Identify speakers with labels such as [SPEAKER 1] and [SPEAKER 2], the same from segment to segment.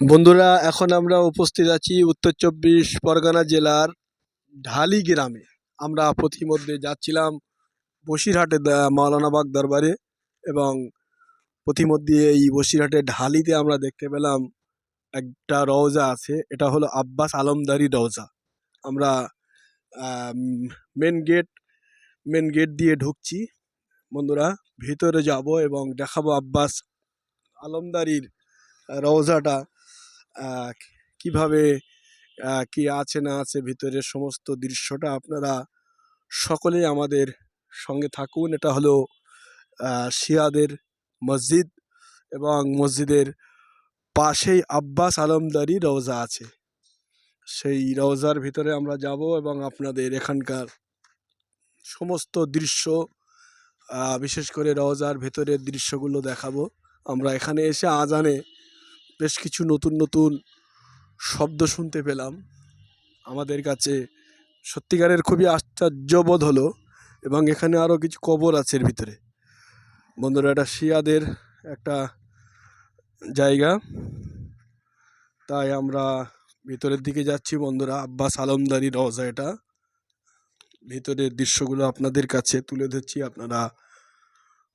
[SPEAKER 1] বন্ধুরা, এখন আমরা উপস্থিত আছি উত্তর চব্বিশ পরগনা জেলার ঢালি গ্রামে। আমরা প্রতিমধ্যে যাচ্ছিলাম বসিরহাটে মাওলানাবাগ দরবারে এবং প্রতিমধ্যে এই বসিরহাটে ঢালিতে আমরা দেখতে পেলাম একটা রওজা আছে, এটা হলো আব্বাস আলমদারি রওজা। আমরা মেন গেট মেন গেট দিয়ে ঢুকছি। বন্ধুরা, ভিতরে যাব এবং দেখাবো আব্বাস আলমদারির রওজাটা। কীভাবে কি আছে না আছে ভিতরের সমস্ত দৃশ্যটা আপনারা সকলেই আমাদের সঙ্গে থাকুন। এটা হলো শিয়াদের মসজিদ এবং মসজিদের পাশেই আব্বাস আলমদারি রওজা আছে। সেই রওজার ভিতরে আমরা যাব এবং আপনাদের এখানকার সমস্ত দৃশ্য বিশেষ করে রওজার ভেতরের দৃশ্যগুলো দেখাবো। আমরা এখানে এসে আজানে বেশ কিছু নতুন নতুন শব্দ শুনতে পেলাম। আমাদের কাছে সত্যিকারের খুবই আশ্চর্যবোধ হলো এবং এখানে আরও কিছু কবর আছে এর ভিতরে। বন্ধুরা, এটা শিয়াদের একটা জায়গা। তাই আমরা ভিতরের দিকে যাচ্ছি বন্ধুরা। আব্বাস আলমদারি রজা এটা। ভিতরের দৃশ্যগুলো আপনাদের কাছে তুলে ধরছি। আপনারা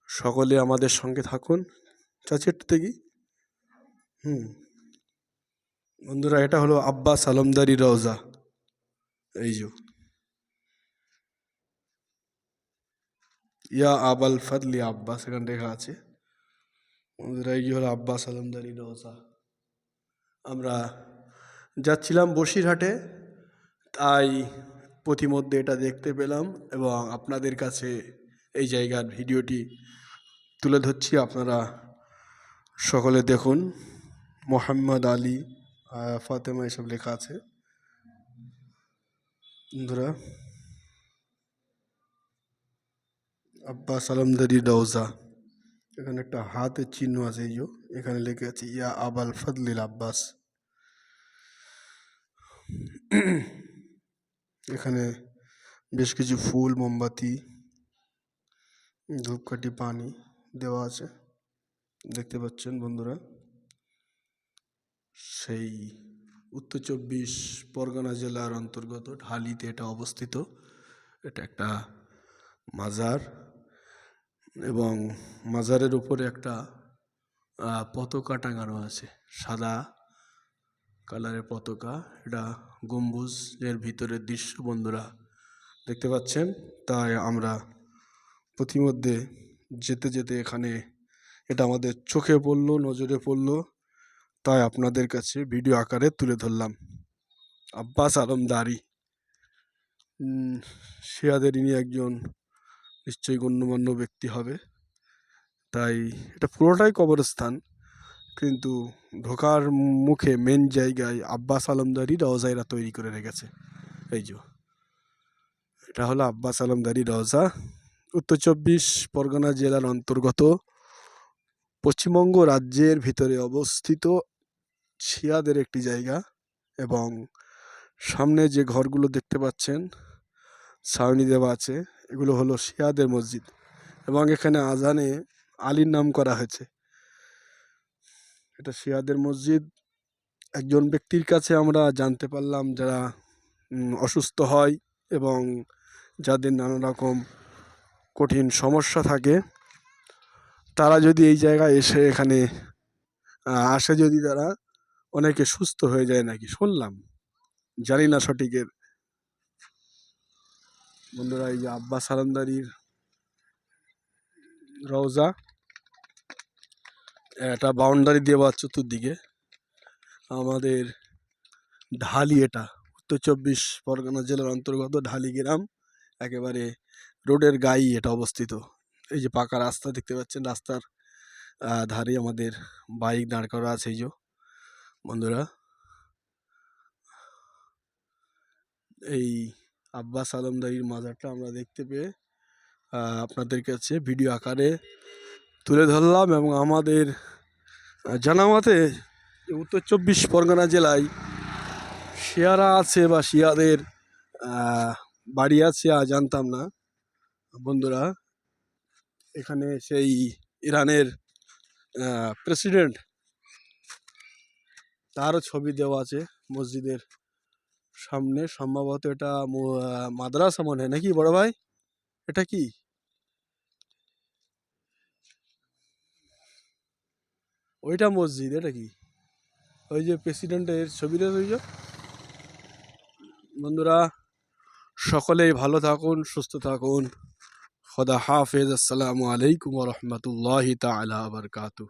[SPEAKER 1] সকলে আমাদের সঙ্গে থাকুন। চাচি, একটু দেখি। হুম। বন্ধুরা, এটা হলো আব্বাস আলমদারি রওজা। এই যে। ইয়া আবাল ফাদলি আব্বাস, এখানে লেখা আছে। বন্ধুরা, এই হলো আব্বাস আলমদারি রওজা। আমরা যাচ্ছিলাম বসিরহাটে, তাই প্রতিমধ্যে এটা দেখতে পেলাম এবং আপনাদের কাছে এই জায়গার ভিডিওটি তুলে ধরছি। আপনারা সকলে দেখুন। মোহাম্মদ আলী আহ, ফাতেমা এসব লেখা আছে বন্ধুরা আব্বাস আলমদারি রওজা এখানে একটা হাতের চিহ্ন আছে এই যে এখানে লেখা আছে ইয়া আবাল ফদলিল আব্বাস এখানে বেশ কিছু ফুল মোমবাতি ধূপকাঠি পানি দেওয়া আছে দেখতে পাচ্ছেন বন্ধুরা সেই উত্তর চব্বিশ পরগনা জেলার অন্তর্গত ঢালিতে এটা অবস্থিত। এটা একটা মাজার এবং মাজারের উপরে একটা পতাকা টাঙানো আছে। সাদা কালারের পতাকা। এটা গম্বুজের ভিতরের দৃশ্য বন্ধুরা দেখতে পাচ্ছেন। তাই আমরা প্রতিমধ্যে যেতে যেতে এখানে এটা আমাদের চোখে পড়ল, নজরে পড়ল। তাই আপনাদের কাছে ভিডিও আকারে তুলে ধরলাম। আব্বাস আলমদারি। উম, শিয়াদের ইনি একজন নিশ্চয়ই গণ্যমান্য ব্যক্তি হবে। তাই এটা পুরোটাই কবরস্থান। কিন্তু ঢোকার মুখে মেন জায়গায় আব্বাস আলমদারি রওজাইরা তৈরি করে রেখেছে। এই যে। এটা হলো আব্বাস আলমদারি রওজা। উত্তর চব্বিশ পরগনা জেলার অন্তর্গত পশ্চিমবঙ্গ রাজ্যের ভিতরে অবস্থিত শিয়াদের একটি জায়গা এবং সামনে যে ঘরগুলো দেখতে পাচ্ছেন, ছাউনি দেওয়া আছে, এগুলো হলো শিয়াদের মসজিদ এবং এখানে আজানে আলীর নাম করা হয়েছে। এটা শিয়াদের মসজিদ। একজন ব্যক্তির কাছে আমরা জানতে পারলাম যারা অসুস্থ হয় এবং যাদের নানা রকম কঠিন সমস্যা থাকে, তারা যদি এই জায়গায় এসে এখানে আসে যদি তারা অনেকে সুস্থ হয়ে যায় নাকি? শুনলাম। জানি না সঠিকের। বন্ধুরা, এই যে আব্বাস আলমদারির রওজা একটা বাউন্ডারি দেওয়া চতুর্দিকে। আমাদের ঢালি এটা। উত্তর চব্বিশ পরগনা জেলার অন্তর্গত ঢালি গ্রাম। একেবারে রোডের গায়ে এটা অবস্থিত। এই যে পাকা রাস্তা দেখতে পাচ্ছেন, রাস্তার ধারে আমাদের বাইক দাঁড় করা আছে এই যে। বন্ধুরা এই আব্বাস আলমদারির মাজারটা আমরা দেখতে পেয়ে আপনাদের কাছে ভিডিও আকারে তুলে ধরলাম এবং আমাদের আহ, জানা মতে যে উত্তর চব্বিশ পরগনা জেলায় শিয়ারা আছে বা শিয়াদের বাড়ি আছে আর জানতাম না। বন্ধুরা এখানে সেই ইরানের প্রেসিডেন্ট তারও ছবি দেওয়া আছে মসজিদের সামনে। সম্ভবত এটা মাদ্রাসা মনে হয় নাকি বড় ভাই? এটা কি? ওইটা মসজিদ, এটা কি? ওই যে প্রেসিডেন্টের ওই যে। বন্ধুরা, সকলেই ভালো থাকুন, সুস্থ থাকুন। খোদা হাফেজ। আসসালামু আলাইকুম রহমতুল্লাহ তালা বারকাতু